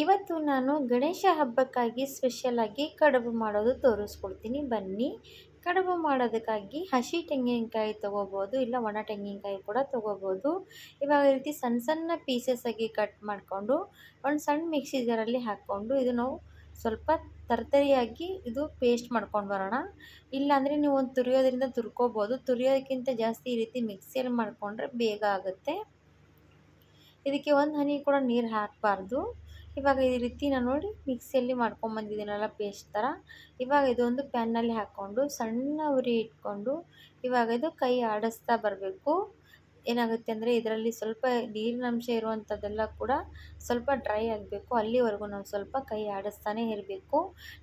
ಇವತ್ತು ನಾನು ಗಣೇಶ ಹಬ್ಬಕ್ಕಾಗಿ ಸ್ಪೆಷಲಾಗಿ ಕಡುಬು ಮಾಡೋದು ತೋರಿಸ್ಕೊಡ್ತೀನಿ. ಬನ್ನಿ. ಕಡುಬು ಮಾಡೋದಕ್ಕಾಗಿ ಹಸಿ ತೆಂಗಿನಕಾಯಿ ತೊಗೋಬೋದು, ಇಲ್ಲ ಒಣ ತೆಂಗಿನಕಾಯಿ ಕೂಡ ತೊಗೋಬೋದು. ಇವಾಗ ಈ ರೀತಿ ಸಣ್ಣ ಸಣ್ಣ ಪೀಸಸ್ ಆಗಿ ಕಟ್ ಮಾಡಿಕೊಂಡು, ಒಂದು ಸಣ್ಣ ಮಿಕ್ಸಿ ಜಾರಲ್ಲಿ ಹಾಕ್ಕೊಂಡು ಇದು ನಾವು ಸ್ವಲ್ಪ ತರ್ತರಿಯಾಗಿ ಇದು ಪೇಸ್ಟ್ ಮಾಡ್ಕೊಂಡು ಬರೋಣ. ಇಲ್ಲಾಂದರೆ ನೀವು ಒಂದು ತುರಿಯೋದ್ರಿಂದ ತುರ್ಕೋಬೋದು. ತುರಿಯೋದಕ್ಕಿಂತ ಜಾಸ್ತಿ ಈ ರೀತಿ ಮಿಕ್ಸಿಯಲ್ಲಿ ಮಾಡಿಕೊಂಡ್ರೆ ಬೇಗ ಆಗುತ್ತೆ. ಇದಕ್ಕೆ ಒಂದು ಹನಿ ಕೂಡ ನೀರು ಹಾಕಬಾರ್ದು. ಇವಾಗ ಈ ರೀತಿ ನಾನು ನೋಡಿ ಮಿಕ್ಸಿಯಲ್ಲಿ ಮಾಡ್ಕೊಂಬಂದಿದ್ದೀನಲ್ಲ ಪೇಸ್ಟ್ ಥರ ಇವಾಗ ಇದೊಂದು ಪ್ಯಾನ್ನಲ್ಲಿ ಹಾಕ್ಕೊಂಡು ಸಣ್ಣ ಉರಿ ಇಟ್ಕೊಂಡು ಇವಾಗ ಇದು ಕೈ ಆಡಿಸ್ತಾ ಬರಬೇಕು. ಏನಾಗುತ್ತೆ ಅಂದರೆ ಇದರಲ್ಲಿ ಸ್ವಲ್ಪ ನೀರಿನಂಶ ಇರುವಂಥದ್ದೆಲ್ಲ ಕೂಡ ಸ್ವಲ್ಪ ಡ್ರೈ ಆಗಬೇಕು. ಅಲ್ಲಿವರೆಗೂ ನಾವು ಸ್ವಲ್ಪ ಕೈ ಆಡಿಸ್ತಾನೆ ಇರಬೇಕು.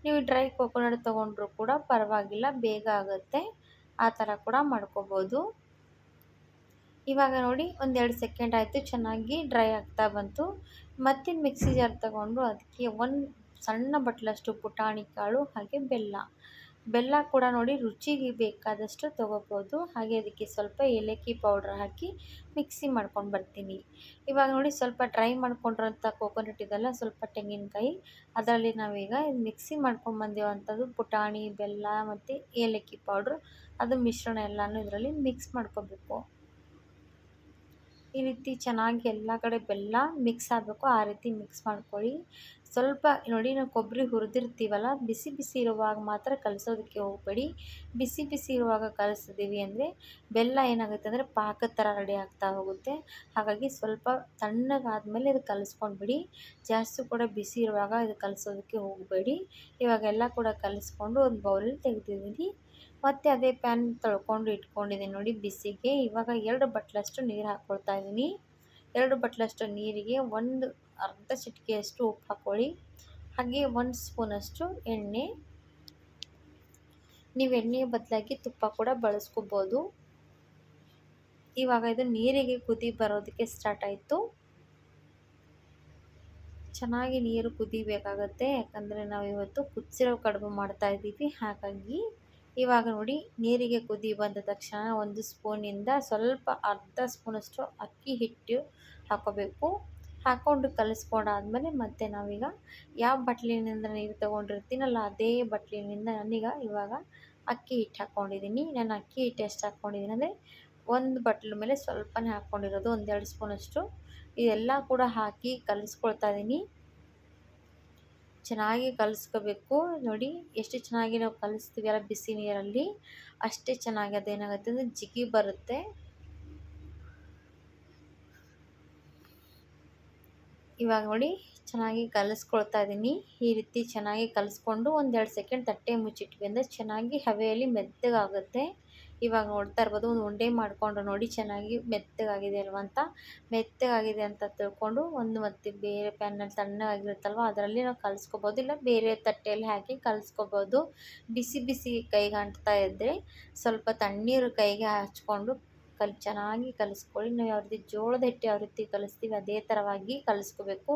ನೀವು ಡ್ರೈ ಕೋಕೋನಟ್ ತೊಗೊಂಡ್ರೂ ಕೂಡ ಪರವಾಗಿಲ್ಲ, ಬೇಗ ಆಗುತ್ತೆ. ಆ ಥರ ಕೂಡ ಮಾಡ್ಕೋಬೋದು. ಇವಾಗ ನೋಡಿ ಒಂದೆರಡು ಸೆಕೆಂಡ್ ಆಯಿತು, ಚೆನ್ನಾಗಿ ಡ್ರೈ ಆಗ್ತಾ ಬಂತು. ಮತ್ತೆ ಮಿಕ್ಸಿ ಜಾರ್ ತಗೊಂಡು ಅದಕ್ಕೆ ಒಂದು ಸಣ್ಣ ಬಟ್ಲಷ್ಟು ಪುಟಾಣಿ ಕಾಳು, ಹಾಗೆ ಬೆಲ್ಲ. ಬೆಲ್ಲ ಕೂಡ ನೋಡಿ ರುಚಿಗೆ ಬೇಕಾದಷ್ಟು ತೊಗೋಬೋದು. ಹಾಗೆ ಅದಕ್ಕೆ ಸ್ವಲ್ಪ ಏಲಕ್ಕಿ ಪೌಡ್ರ್ ಹಾಕಿ ಮಿಕ್ಸಿ ಮಾಡ್ಕೊಂಡು ಬರ್ತೀನಿ. ಇವಾಗ ನೋಡಿ ಸ್ವಲ್ಪ ಡ್ರೈ ಮಾಡ್ಕೊಂಡಿರೋಂಥ ಕೋಕೋನಟ್ ಇದೆಲ್ಲ, ಸ್ವಲ್ಪ ತೆಂಗಿನಕಾಯಿ. ಅದರಲ್ಲಿ ನಾವೀಗ ಮಿಕ್ಸಿ ಮಾಡ್ಕೊಂಡು ಬಂದಿರೋವಂಥದ್ದು ಪುಟಾಣಿ, ಬೆಲ್ಲ ಮತ್ತು ಏಲಕ್ಕಿ ಪೌಡ್ರ್ ಅದು ಮಿಶ್ರಣ ಎಲ್ಲನೂ ಇದರಲ್ಲಿ ಮಿಕ್ಸ್ ಮಾಡ್ಕೋಬೇಕು. ಈ ರೀತಿ ಚೆನ್ನಾಗಿ ಎಲ್ಲ ಕಡೆ ಬೆಲ್ಲ ಮಿಕ್ಸ್ ಆಗಬೇಕು ಆ ರೀತಿ ಮಿಕ್ಸ್ ಮಾಡ್ಕೊಳ್ಳಿ. ಸ್ವಲ್ಪ ನೋಡಿ ನಾವು ಕೊಬ್ಬರಿ ಹುರಿದಿರ್ತೀವಲ್ಲ, ಬಿಸಿ ಬಿಸಿ ಇರುವಾಗ ಮಾತ್ರ ಕಲಸೋದಕ್ಕೆ ಹೋಗಬೇಡಿ. ಬಿಸಿ ಬಿಸಿ ಇರುವಾಗ ಕಲಸಿದ್ದೀವಿ ಅಂದರೆ ಬೆಲ್ಲ ಏನಾಗುತ್ತೆ ಅಂದರೆ ಪಾಕದ ಥರ ರೆಡಿ ಆಗ್ತಾ ಹೋಗುತ್ತೆ. ಹಾಗಾಗಿ ಸ್ವಲ್ಪ ತಣ್ಣಗಾದಮೇಲೆ ಇದು ಕಲಿಸ್ಕೊಂಡ್ಬಿಡಿ. ಜಾಸ್ತಿ ಕೂಡ ಬಿಸಿ ಇರುವಾಗ ಇದು ಕಲಿಸೋದಕ್ಕೆ ಹೋಗಬೇಡಿ. ಇವಾಗೆಲ್ಲ ಕೂಡ ಕಲಿಸ್ಕೊಂಡು ಒಂದು ಬೌಲಲ್ಲಿ ತೆಗೆದಿದ್ದೀನಿ. ಮತ್ತು ಅದೇ ಪ್ಯಾನ್ ತೊಳ್ಕೊಂಡು ಇಟ್ಕೊಂಡಿದ್ದೀನಿ ನೋಡಿ ಬಿಸಿಗೆ. ಇವಾಗ ಎರಡು ಬಟ್ಲಷ್ಟು ನೀರು ಹಾಕ್ಕೊಳ್ತಾ ಇದ್ದೀನಿ. ಎರಡು ಬಟ್ಲಷ್ಟು ನೀರಿಗೆ ಒಂದು ಅರ್ಧ ಚಿಟಿಕೆಯಷ್ಟು ಉಪ್ಪು ಹಾಕ್ಕೊಳ್ಳಿ ಹಾಗೆ ಒಂದು ಸ್ಪೂನಷ್ಟು ಎಣ್ಣೆ. ನೀವು ಎಣ್ಣೆ ಬದಲಾಗಿ ತುಪ್ಪ ಕೂಡ ಬಳಸ್ಕೋಬೋದು. ಇವಾಗ ಇದು ನೀರಿಗೆ ಕುದಿ ಬರೋದಕ್ಕೆ ಸ್ಟಾರ್ಟ್ ಆಯಿತು. ಚೆನ್ನಾಗಿ ನೀರು ಕುದಿಬೇಕಾಗತ್ತೆ, ಯಾಕಂದರೆ ನಾವು ಇವತ್ತು ಕುದಿಸಿರೋ ಕಡುಬು ಮಾಡ್ತಾ ಇದ್ದೀವಿ, ಹಾಗಾಗಿ ಇವಾಗ ನೋಡಿ ನೀರಿಗೆ ಕುದಿ ಬಂದ ತಕ್ಷಣ ಒಂದು ಸ್ಪೂನಿಂದ ಸ್ವಲ್ಪ ಅರ್ಧ ಸ್ಪೂನಷ್ಟು ಅಕ್ಕಿ ಹಿಟ್ಟು ಹಾಕೋಬೇಕು. ಹಾಕ್ಕೊಂಡು ಕಲಿಸ್ಕೊಂಡಾದ್ಮೇಲೆ ಮತ್ತೆ ನಾವೀಗ ಯಾವ ಬಟ್ಲಿನಿಂದ ನೀರು ತೊಗೊಂಡಿರ್ತೀನಲ್ಲ ಅದೇ ಬಟ್ಲಿನಿಂದ ನಾನೀಗ ಇವಾಗ ಅಕ್ಕಿ ಹಿಟ್ಟು ಹಾಕ್ಕೊಂಡಿದ್ದೀನಿ ನಾನು ಅಕ್ಕಿ ಹಿಟ್ಟು ಎಷ್ಟು ಹಾಕ್ಕೊಂಡಿದ್ದೀನಿ ಅಂದರೆ ಒಂದು ಬಟ್ಲ ಮೇಲೆ ಸ್ವಲ್ಪನೇ ಹಾಕ್ಕೊಂಡಿರೋದು ಒಂದೆರಡು ಸ್ಪೂನಷ್ಟು. ಇದೆಲ್ಲ ಕೂಡ ಹಾಕಿ ಕಲಿಸ್ಕೊಳ್ತಾ ಇದ್ದೀನಿ ಚೆನ್ನಾಗಿ ಕಲಿಸ್ಕೋಬೇಕು. ನೋಡಿ ಎಷ್ಟು ಚೆನ್ನಾಗಿ ನಾವು ಕಲಿಸ್ತೀವಲ್ಲ ಬಿಸಿ ನೀರಲ್ಲಿ. ಅಷ್ಟೇ ಚೆನ್ನಾಗಿ ಅದೇನಾಗುತ್ತೆ ಅಂದರೆ ಜಿಗಿ ಬರುತ್ತೆ. ಇವಾಗ ನೋಡಿ ಚೆನ್ನಾಗಿ ಕಲಿಸ್ಕೊಳ್ತಾ ಇದ್ದೀನಿ ಈ ರೀತಿ ಚೆನ್ನಾಗಿ ಕಲಿಸ್ಕೊಂಡು ಒಂದೆರಡು ಸೆಕೆಂಡ್ ತಟ್ಟೆ ಮುಚ್ಚಿಟ್ವಿ ಅಂದರೆ ಚೆನ್ನಾಗಿ ಹವೆಯಲ್ಲಿ ಮೆತ್ತಗಾಗುತ್ತೆ. ಇವಾಗ ನೋಡ್ತಾ ಇರ್ಬೋದು ಒಂದು ಉಂಡೆ ಮಾಡಿಕೊಂಡು ನೋಡಿ ಚೆನ್ನಾಗಿ ಮೆತ್ತಗಾಗಿದೆ ಅಲ್ವ ಅಂತ. ಮೆತ್ತಗಾಗಿದೆ ಅಂತ ತಿಳ್ಕೊಂಡು ಒಂದು ಮತ್ತು ಬೇರೆ ಪ್ಯಾನಲ್ಲಿ ತಣ್ಣಗಾಗಿರುತ್ತಲ್ವ ಅದರಲ್ಲಿ ನಾವು ಕಲಿಸ್ಕೋಬೋದು. ಇಲ್ಲ ಬೇರೆ ತಟ್ಟೆಯಲ್ಲಿ ಹಾಕಿ ಕಲಿಸ್ಕೋಬೋದು. ಬಿಸಿ ಬಿಸಿ ಕೈಗೆ ಅಂಟ್ತಾ ಇದ್ದರೆ ಸ್ವಲ್ಪ ತಣ್ಣೀರು ಕೈಗೆ ಹಚ್ಕೊಂಡು ಕಲ್, ಚೆನ್ನಾಗಿ ಕಲಿಸ್ಕೊಳ್ಳಿ. ನಾವು ಯಾವ ರೀತಿ ಜೋಳದ ಹಿಟ್ಟು ಯಾವ ರೀತಿ ಕಲಿಸ್ತೀವಿ ಅದೇ ಥರವಾಗಿ ಕಲಿಸ್ಕೋಬೇಕು.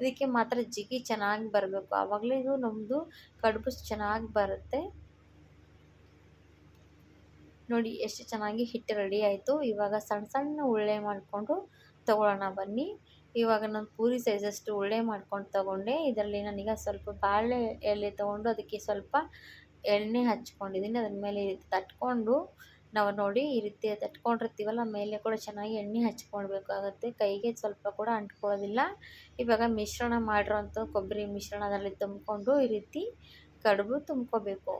ಇದಕ್ಕೆ ಮಾತ್ರ ಜಿಗಿ ಚೆನ್ನಾಗಿ ಬರಬೇಕು. ಆವಾಗಲೇ ಇದು ನಮ್ಮದು ಕಡುಬು ಚೆನ್ನಾಗಿ ಬರುತ್ತೆ. ನೋಡಿ ಎಷ್ಟು ಚೆನ್ನಾಗಿ ಹಿಟ್ಟು ರೆಡಿ ಆಯಿತು. ಇವಾಗ ಸಣ್ಣ ಸಣ್ಣ ಉಳ್ಳೆ ಮಾಡಿಕೊಂಡು ತೊಗೊಳ್ಳೋಣ ಬನ್ನಿ. ಇವಾಗ ನಾನು ಪೂರಿ ಸೈಜಷ್ಟು ಉಳ್ಳೆ ಮಾಡ್ಕೊಂಡು ತೊಗೊಂಡೆ. ಇದರಲ್ಲಿ ನನಗೆ ಸ್ವಲ್ಪ ಬಾಳೆ ಎಲೆ ತೊಗೊಂಡು ಅದಕ್ಕೆ ಸ್ವಲ್ಪ ಎಣ್ಣೆ ಹಚ್ಕೊಂಡಿದ್ದೀನಿ. ಅದ್ರ ಮೇಲೆ ತಟ್ಕೊಂಡು ನಾವು ನೋಡಿ ಈ ರೀತಿ ತಟ್ಕೊಂಡಿರ್ತೀವಲ್ಲ, ಮೇಲೆ ಕೂಡ ಚೆನ್ನಾಗಿ ಎಣ್ಣೆ ಹಚ್ಕೊಳ್ಬೇಕಾಗತ್ತೆ. ಕೈಗೆ ಸ್ವಲ್ಪ ಕೂಡ ಅಂಟ್ಕೊಳ್ಳೋದಿಲ್ಲ. ಇವಾಗ ಮಿಶ್ರಣ ಮಾಡಿರೋಂಥ ಕೊಬ್ಬರಿ ಮಿಶ್ರಣ ಅದರಲ್ಲಿ ತುಂಬಿಕೊಂಡು ಈ ರೀತಿ ಕಡುಬು ತುಂಬ್ಕೋಬೇಕು.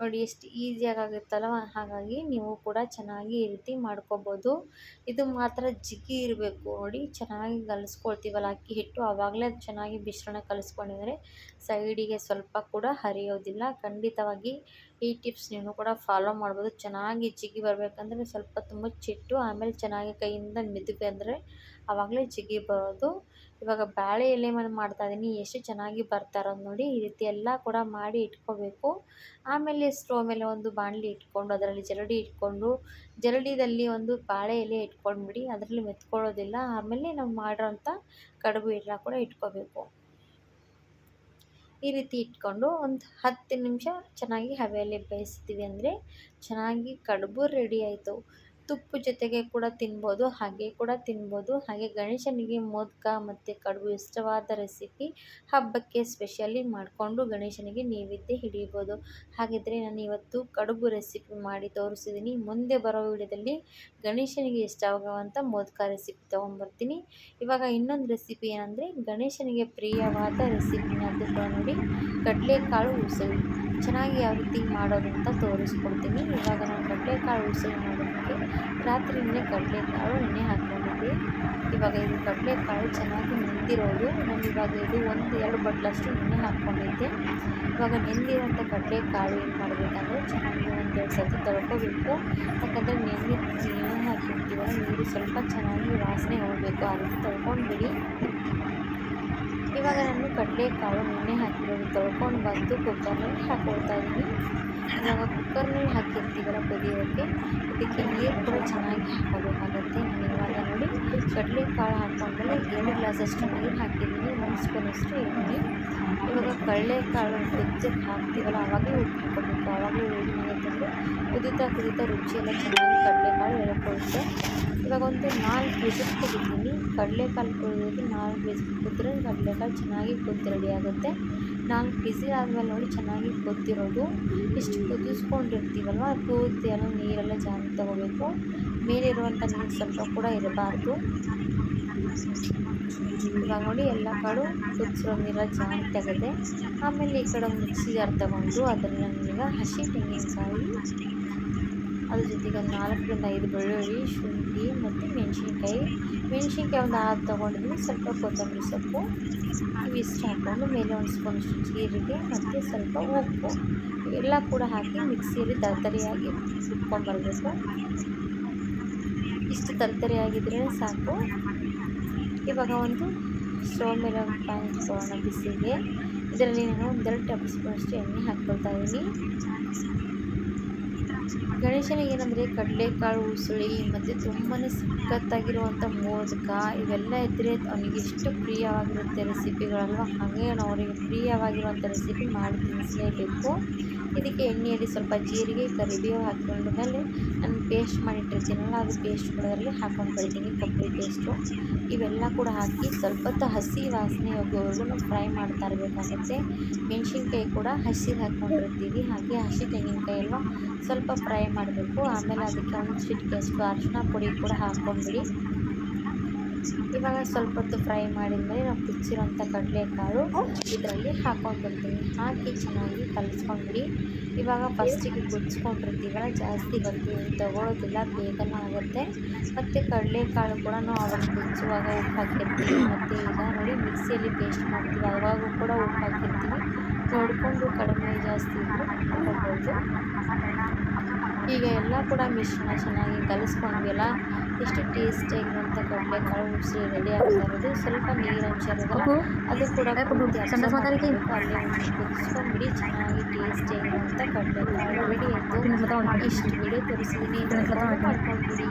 ನೋಡಿ ಎಷ್ಟು ಈಸಿಯಾಗಿ ಆಗುತ್ತಲ್ವ ಹಾಗಾಗಿ ನೀವು ಕೂಡ ಚೆನ್ನಾಗಿ ಈ ರೀತಿ ಮಾಡ್ಕೋಬೋದು. ಇದು ಮಾತ್ರ ಜಿಗಿ ಇರಬೇಕು ನೋಡಿ, ಚೆನ್ನಾಗಿ ಕಲಿಸ್ಕೊಳ್ತೀವಲ್ಲ, ಅಕ್ಕಿ ಹಿಟ್ಟು ಆವಾಗಲೇ ಅದು ಚೆನ್ನಾಗಿ ಮಿಶ್ರಣ ಕಲಿಸ್ಕೊಂಡಿದ್ರೆ ಸೈಡಿಗೆ ಸ್ವಲ್ಪ ಕೂಡ ಹರಿಯೋದಿಲ್ಲ. ಖಂಡಿತವಾಗಿ ಈ ಟಿಪ್ಸ್ ನೀವು ಕೂಡ ಫಾಲೋ ಮಾಡ್ಬೋದು. ಚೆನ್ನಾಗಿ ಜಿಗಿ ಬರಬೇಕಂದ್ರೆ ಸ್ವಲ್ಪ ತುಂಬ ಚಿಟ್ಟು, ಆಮೇಲೆ ಚೆನ್ನಾಗಿ ಕೈಯಿಂದ ಮಿದುವೆ ಅಂದರೆ ಆವಾಗಲೇ ಜಿಗಿ ಬರೋದು ಇವಾಗ ಬಾಳೆ ಎಲೆ ಮೇಲೆ ಮಾಡ್ತಾಯಿದ್ದೀನಿ ಎಷ್ಟು ಚೆನ್ನಾಗಿ ಬರ್ತಾ ಇರೋದು ನೋಡಿ, ಈ ರೀತಿ ಎಲ್ಲ ಕೂಡ ಮಾಡಿ ಇಟ್ಕೋಬೇಕು. ಆಮೇಲೆ ಸ್ಟೋವ್ ಮೇಲೆ ಒಂದು ಬಾಣಲಿ ಇಟ್ಕೊಂಡು, ಅದರಲ್ಲಿ ಜರಡಿ ಇಟ್ಕೊಂಡು, ಜರಡಿದಲ್ಲಿ ಒಂದು ಬಾಳೆ ಎಲೆ ಇಟ್ಕೊಂಡ್ಬಿಡಿ, ಅದರಲ್ಲಿ ಮೆತ್ಕೊಳ್ಳೋದಿಲ್ಲ, ಆಮೇಲೆ ನಾವು ಮಾಡಿರೋಂಥ ಕಡುಬು ಎಲ್ಲ ಕೂಡ ಇಟ್ಕೋಬೇಕು. ಈ ರೀತಿ ಇಟ್ಕೊಂಡು ಒಂದು ಹತ್ತು ನಿಮಿಷ ಚೆನ್ನಾಗಿ ಹವೆಯಲ್ಲಿ ಬೇಯಿಸ್ತೀವಿ ಅಂದರೆ ಚೆನ್ನಾಗಿ ಕಡುಬು ರೆಡಿ ಆಯಿತು. ತುಪ್ಪ ಜೊತೆಗೆ ಕೂಡ ತಿನ್ಬೋದು, ಹಾಗೆ ಕೂಡ ತಿನ್ಬೋದು. ಹಾಗೆ ಗಣೇಶನಿಗೆ ಮೋದಕ ಮತ್ತು ಕಡುಬು ಇಷ್ಟವಾದ ರೆಸಿಪಿ ಹಬ್ಬಕ್ಕೆ ಸ್ಪೆಷಲಿ ಮಾಡಿಕೊಂಡು ಗಣೇಶನಿಗೆ ನೈವೇದ್ಯ ಹಿಡಿಬೋದು ಹಾಗಿದ್ರೆ ನಾನು ಇವತ್ತು ಕಡುಬು ರೆಸಿಪಿ ಮಾಡಿ ತೋರಿಸಿದ್ದೀನಿ ಮುಂದೆ ಬರೋ ವಿಡಿಯೋದಲ್ಲಿ ಗಣೇಶನಿಗೆ ಇಷ್ಟವಾಗುವಂಥ ಮೋದಕ ರೆಸಿಪಿ ತೊಗೊಂಬರ್ತೀನಿ. ಇವಾಗ ಇನ್ನೊಂದು ರೆಸಿಪಿ ಏನಂದರೆ ಗಣೇಶನಿಗೆ ಪ್ರಿಯವಾದ ರೆಸಿಪಿನ ಕೂಡ ನೋಡಿ. ಕಡಲೆಕಾಳು ಉಸಳಿ. ಚೆನ್ನಾಗಿ ಯಾವ ರೀತಿ ಮಾಡೋದು ಅಂತ ತೋರಿಸ್ಕೊಡ್ತೀನಿ. ಇವಾಗ ನಾನು ಕಡಲೆಕಾಳು ಉಸಳಿ ಮಾಡೋದಕ್ಕೆ ನೆನೆ ಕಡಲೆಕಾಳು ಎಣ್ಣೆ ಹಾಕ್ಕೊಂಡಿದ್ದೆ ಇವಾಗ ಇದು ಕಡಲೆಕಾಳು ಚೆನ್ನಾಗಿ ನೆಂದಿರೋದು. ನಾನು ಇವಾಗ ಇದು ಒಂದು ಎರಡು ಬಟ್ಲಷ್ಟು ಎಣ್ಣೆ ಹಾಕ್ಕೊಂಡಿದ್ದೆ. ಇವಾಗ ನೆಂದಿರೋಂಥ ಕಡಲೆಕಾಳು ಏನು ಮಾಡಬೇಕಂದ್ರೆ ಚೆನ್ನಾಗಿ ಒಂದೆರಡು ಸರ್ತಿ ತೊಳ್ಕೊಬೇಕು. ಯಾಕಂದರೆ ನೆಂದಿ ಎಣ್ಣೆ ಹಾಕಿರ್ತೀವಲ್ಲ ನೀರು ಸ್ವಲ್ಪ ಚೆನ್ನಾಗಿ ವಾಸನೆ ಹೋಗಬೇಕು. ಆ ರೀತಿ ತೊಳ್ಕೊಂಡ್ಬಿಡಿ. ಇವಾಗ ನಾನು ಕಡಲೆಕಾಳು ನೆನೆ ಹಾಕಿರೋದು. ಬಂದು ಕುಕ್ಕರ್ನಲ್ಲಿ ಹಾಕೊಳ್ತಾ ಇದ್ದೀನಿ. ಇವಾಗ ಕುಕ್ಕರ್ನಲ್ಲಿ ಹಾಕಿರ್ತೀವಲ್ಲ ಕುದಿಯೋಕ್ಕೆ ಇದಕ್ಕೆ ನೀರು ಕೂಡ ಚೆನ್ನಾಗಿ ಹಾಕೋಬೇಕಾಗತ್ತೆ ಇವಾಗ ನೋಡಿ ಕಡಲೆಕಾಳು ಹಾಕ್ಕೊಂಡ್ಮೇಲೆ ಎರಡು ಗ್ಲಾಸಷ್ಟು ನೀರು ಹಾಕಿದ್ದೀನಿ, ಒಂದು ಸ್ಪೂನಷ್ಟು ಎಣ್ಣೆ. ಇವಾಗ ಕಡಲೆಕಾಳು ಕುದ್ದಕ್ಕೆ ಹಾಕ್ತೀವಲ್ಲ ಆವಾಗಲೇ ಉಪ್ಪು ಹಾಕೋಬೇಕು ಆವಾಗಲೇ ಏನಾಗುತ್ತಂದರೆ ಕುದೀತಾ ಕುದೀತಾ ರುಚಿಯೆಲ್ಲ ಚೆನ್ನಾಗಿ ಕಡಲೆಕಾಳು ಎಳ್ಕೊಳುತ್ತೆ ಇವಾಗ ಒಂದು ನಾಲ್ಕು ವಿಸಿಲ್ ಕುದಿತೀನಿ ಕಡಲೆಕಾಳು ಕುದಿಯೋದು ನಾಲ್ಕು ವಿಸಿಲ್ ಕುದ್ರೆ ಕಡಲೆಕಾಳು ಚೆನ್ನಾಗಿ ಕುದ್ದು ರೆಡಿ ಆಗುತ್ತೆ. ನಾಲ್ಕು ಬಿಸಿ ಆದಮೇಲೆ ನೋಡಿ ಚೆನ್ನಾಗಿ ಕುದ್ದಿರೋದು ಇಷ್ಟು ಕುದಿಸ್ಕೊಂಡಿರ್ತೀವಲ್ವ? ಕೂದಿ ಎಲ್ಲ ನೀರೆಲ್ಲ ಜಾಸ್ತಿ ತಗೋಬೇಕು. ಮೇಲಿರುವಂಥ ನೀರು ಸ್ವಲ್ಪ ಕೂಡ ಇರಬಾರ್ದು. ಇವಾಗ ನೋಡಿ ಎಲ್ಲ ಕಡು ಕುದಿಸಿರೋ ನೀರ ಜಾನ್ ತೆಗೆದೆ. ಆಮೇಲೆ ಈ ಕಡೆ ಮಿಕ್ಸಿ ಜಾರ್ ತಗೊಂಡು ಅದನ್ನು ನನಗೆ ಹಸಿ ತೆಂಗಿನಕಾಯಿ ಅದ್ರ ಜೊತೆಗೆ ಒಂದು ನಾಲ್ಕರಿಂದ ಐದು ಬೆಳ್ಳುಳ್ಳಿ, ಶುಂಠಿ ಮತ್ತು ಮೆಣಸಿನ್ಕಾಯಿ. ಮೆಣಸಿನ್ಕಾಯಿ ಒಂದು ಆರು ತೊಗೊಂಡಿದ್ವಿ ಸ್ವಲ್ಪ ಕೊತ್ತಂಬರಿ ಸೊಪ್ಪು. ಇವಿಷ್ಟು ಹಾಕ್ಕೊಂಡು ಮೇಲೆ ಒಂದು ಸ್ಪೂನಷ್ಟು ಜೀರಿಗೆ ಮತ್ತು ಸ್ವಲ್ಪ ಉಪ್ಪು. ಎಲ್ಲ ಕೂಡ ಹಾಕಿ ಮಿಕ್ಸಿಯಲ್ಲಿ ತರತರಿಯಾಗಿ ರುಬ್ಕೊಂಡ್ಬರ್ಬೇಕು ಇಷ್ಟು ತರತರಿಯಾಗಿದ್ದರೆ ಸಾಕು. ಇವಾಗ ಒಂದು ಸ್ಟವ್ ಮೇಲೆ ಒಂದು ಪ್ಯಾನ್ ಇಟ್ಕೊಳ್ಳೋಣ ಬಿಸಿಗೆ ಇದರಲ್ಲಿ ನಾನು ಒಂದೆರಡು ಟೇಬಲ್ ಸ್ಪೂನಷ್ಟು ಎಣ್ಣೆ ಹಾಕ್ಕೊಳ್ತಾ ಇದ್ದೀನಿ. ಗಣೇಶನಿಗೆ ಏನಂದರೆ ಕಡಲೆಕಾಳು ಉಸುಳಿ ಮತ್ತು ತುಂಬಾ ಸಖತ್ತಾಗಿರುವಂಥ ಮೋದಕ, ಇವೆಲ್ಲ ಇದ್ದರೆ ಅವನಿಗೆ ಎಷ್ಟು ಪ್ರಿಯವಾಗಿರುತ್ತೆ ರೆಸಿಪಿಗಳಲ್ವ? ಹಾಗೆ ನಾವು ಅವರಿಗೆ ಪ್ರಿಯವಾಗಿರುವಂಥ ರೆಸಿಪಿ ಮಾಡಿ ತಿನ್ನಿಸಲೇಬೇಕು ಇದಕ್ಕೆ ಎಣ್ಣೆಯಲ್ಲಿ ಸ್ವಲ್ಪ ಜೀರಿಗೆ, ಕರಿಬೇವು ಹಾಕ್ಕೊಂಡ ಮೇಲೆ ನಾನು ಪೇಸ್ಟ್ ಮಾಡಿಟ್ಟಿರ್ತೀನಲ್ಲ, ಅದು ಪೇಸ್ಟ್ ಕೂಡ ಅದರಲ್ಲಿ ಹಾಕೊಂಡು ಬರ್ತೀನಿ ಕೊಬ್ಬರಿ ಪೇಸ್ಟು ಇವೆಲ್ಲ ಕೂಡ ಹಾಕಿ ಸ್ವಲ್ಪ ಹೊತ್ತು ಹಸಿ ವಾಸನೆ ಹೋಗೋವರೆಗೂ ಫ್ರೈ ಮಾಡ್ತಾ ಇರಬೇಕಾಗುತ್ತೆ. ಮೆಣಸಿನ್ಕಾಯಿ ಕೂಡ ಹಸಿ ಹಾಕ್ಕೊಂಡಿರ್ತೀವಿ ಹಾಗೆ ಹಸಿ ತೆಂಗಿನಕಾಯಿ ಅಲ್ವಾ? ಸ್ವಲ್ಪ ಫ್ರೈ ಮಾಡಬೇಕು. ಆಮೇಲೆ ಅದಕ್ಕೆ ಒಂದು ಚಿಟಿಕೆಯಷ್ಟು ಅರಿಶಿನ ಪುಡಿ ಕೂಡ ಹಾಕ್ಕೊಂಡ್ಬಿಡಿ. ಇವಾಗ ಸ್ವಲ್ಪ ಹೊತ್ತು ಫ್ರೈ ಮಾಡಿದ್ಮೇಲೆ ನಾವು ಕುಚ್ಚಿರೋಂಥ ಕಡಲೆಕಾಳು ಇದರಲ್ಲಿ ಹಾಕ್ಕೊಂಡ್ಬಿಡ್ತೀನಿ ಹಾಕಿ ಚೆನ್ನಾಗಿ ಕಲಿಸ್ಕೊಂಡ್ಬಿಡಿ. ಇವಾಗ ಫಸ್ಟಿಗೆ ಕುದಿಸ್ಕೊಂಡಿರ್ತೀವಲ್ಲ, ಜಾಸ್ತಿ ಬರ್ತೀವಿ ತೊಗೊಳೋದಿಲ್ಲ, ಬೇಗನೆ ಆಗುತ್ತೆ. ಮತ್ತು ಕಡಲೆಕಾಳು ಕೂಡ ನಾವು ಅವಾಗ ಕುದಿಸುವಾಗ ಉಪ್ಪು ಹಾಕಿರ್ತೀವಿ. ಮತ್ತು ಈಗ ನೋಡಿ, ಮಿಕ್ಸಿಯಲ್ಲಿ ಪೇಸ್ಟ್ ಮಾಡ್ತೀವಿ. ಅವಾಗೂ ಕೂಡ ಉಪ್ಪು ಹಾಕಿರ್ತೀವಿ. ನೋಡಿಕೊಂಡು ಕಡಿಮೆ ಜಾಸ್ತಿ ಇದ್ದರೆ ಹಾಕೋಬೋದು ಈಗ ಎಲ್ಲ ಕೂಡ ಮಿಶ್ರಣ ಚೆನ್ನಾಗಿ ಕಲಿಸ್ಕೊಂಡ್ವಿಲ್ಲ ಎಷ್ಟು ಟೇಸ್ಟಿಯಾಗಿರುವಂಥ ಕಡಲೆಕಾಳು ಉಸಿರಿ ರೆಡಿ ಆಗ್ತಾ ಇರೋದು. ಸ್ವಲ್ಪ ನೀರಂಶ ಇರೋದಲ್ಲ ಅದು ಕೂಡ ಕುದಿಸ್ಕೊಂಡ್ಬಿಡಿ. ಚೆನ್ನಾಗಿ ಕುದಿಸ್ಕೊಂಡ್ಬಿಡಿ ಚೆನ್ನಾಗಿ ಟೇಸ್ಟಿಯಾಗಿರುವಂಥ ಕಡಲೆಕಾಳು ರೆಡಿ ಆಯಿತು. ಇಷ್ಟು ವಿಡಿಯೋ ತೋರಿಸಿದ್ದೀನಿ ಮಾಡ್ಕೊಂಡ್ಬಿಡಿ.